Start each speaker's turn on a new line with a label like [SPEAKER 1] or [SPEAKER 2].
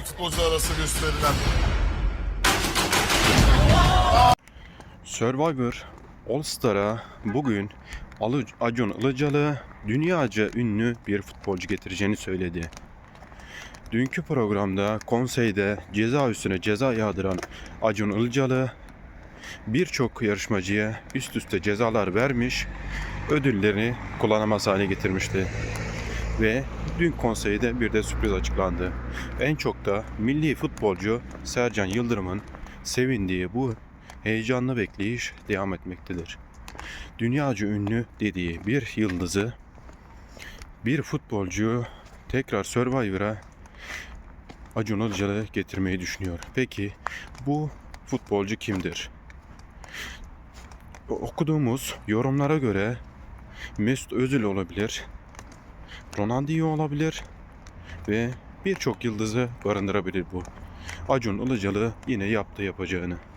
[SPEAKER 1] futbolcular arası gösterilen
[SPEAKER 2] Survivor All Star'a bugün Acun Ilıcalı dünyaca ünlü bir futbolcu getireceğini söyledi. Dünkü programda konseyde ceza üstüne ceza yağdıran Acun Ilıcalı birçok yarışmacıya üst üste cezalar vermiş, ödüllerini kullanamaz hale getirmişti. Ve dün konseyde bir de sürpriz açıklandı. En çok da milli futbolcu Sercan Yıldırım'ın sevindiği bu heyecanlı bekleyiş devam etmektedir. Dünyaca ünlü dediği bir yıldızı, bir futbolcuyu tekrar Survivor'a Acun Ilıcalı getirmeyi düşünüyor. Peki bu futbolcu kimdir? Okuduğumuz yorumlara göre Mesut Özil olabilir, Ronaldinho olabilir ve birçok yıldızı barındırabilir bu. Acun Ilıcalı yine yaptı yapacağını.